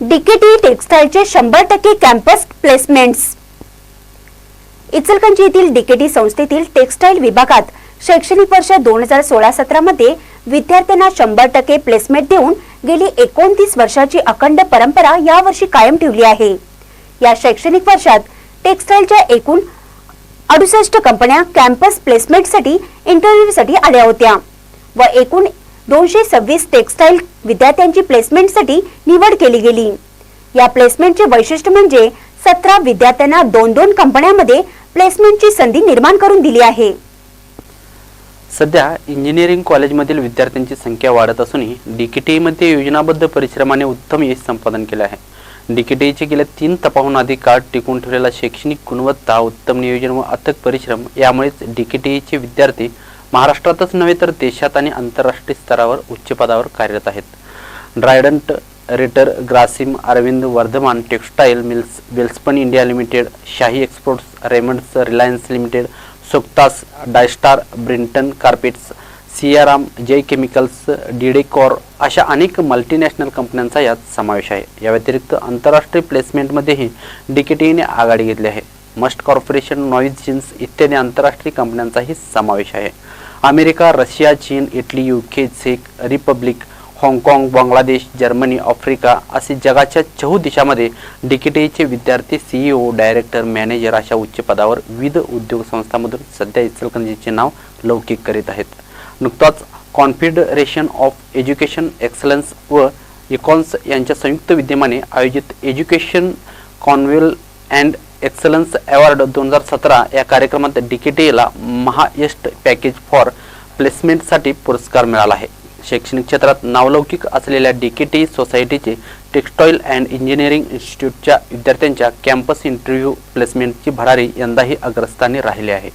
DKT टेक्सटाईलचे शंभर टक्के campus placements. इचलकंजी येथील डीकेटी संस्थेतील टेक्सटाईल विभागात शैक्षणिक वर्ष दोन हजार सोळा सतरा मध्ये विद्यार्थ्यांना शंभर टक्के प्लेसमेंट देऊन गेली एकोणतीस वर्षाची अखंड परंपरा यावर्षी कायम ठेवली आहे. या शैक्षणिक वर्षात टेक्सटाईलच्या एकूण अडुसष्ट कंपन्या कॅम्पस प्लेसमेंटसाठी इंटरव्ह्यूसाठी आल्या होत्या व एकूण दोनशे सव्वीस टेक्सटाईल विद्यार्थ्यांची प्लेसमेंटसाठी निवड केली गेली. या प्लेसमेंटचे वैशिष्ट्य म्हणजे सतरा विद्यार्थ्यांना दोन दोन कंपन्यांमध्ये प्लेसमेंटची संधी निर्माण करून दिली आहे. सध्या इंजिनिअरिंग कॉलेजमधील विद्यार्थ्यांची संख्या वाढत असूनही डी योजनाबद्ध परिश्रमाने उत्तम यश संपादन केले आहे. डी गेल्या तीन तपाहून अधिक काळ टिकून ठेवलेला शैक्षणिक गुणवत्ता उत्तम नियोजन व अथक परिश्रम यामुळेच डी के टीचे विद्यार्थी महाराष्ट्रातच नव्हे तर देशात आणि आंतरराष्ट्रीय स्तरावर उच्च पदावर कार्यरत आहेत. Trident rater Grasim Arvind Vardhman textile mills Welspun India limited Shahi exports Raymonds Reliance limited Soktas DyStar Brinton carpets Siyaram Jay chemicals D'Decor अशा अनेक मल्टीनॅशनल कंपन्यांचा यात समावेश आहे. या व्यतिरिक्त आंतरराष्ट्रीय प्लेसमेंटमध्येही डी टीने आघाडी घेतली आहे. मस्ट कॉर्पोरेशन नॉईज जीन्स इत्यादी आंतरराष्ट्रीय कंपन्यांचाही समावेश आहे. अमेरिका रशिया चीन इटली युके झेक रिपब्लिक हाँगकाँग बांगलादेश जर्मनी आफ्रिका असे जगाच्या चहू देशामध्ये डिकेटेचे विद्यार्थी सीईओ डायरेक्टर मॅनेजर अशा उच्च पदावर विविध उद्योग संस्थांमधून सध्या इचलकरंजीचे नाव लौकिक करीत आहेत. नुकताच कॉन्फेडरेशन ऑफ एज्युकेशन एक्सलन्स व इकॉन्स यांच्या संयुक्त विद्यमाने आयोजित education conclave and excellence award दोन हजार सतरा या कार्यक्रमात डी के टीला महायस्ट पॅकेज फॉर प्लेसमेंटसाठी पुरस्कार मिळाला आहे. शैक्षणिक क्षेत्रात नावलौकिक असलेल्या डी के टी सोसायटीचे टेक्स्टाईल अँड इंजिनिअरिंग इन्स्टिट्यूटच्या विद्यार्थ्यांच्या कॅम्पस इंटरव्ह्यू प्लेसमेंटची भरारी यंदाही अग्रस्थानी राहिली आहे.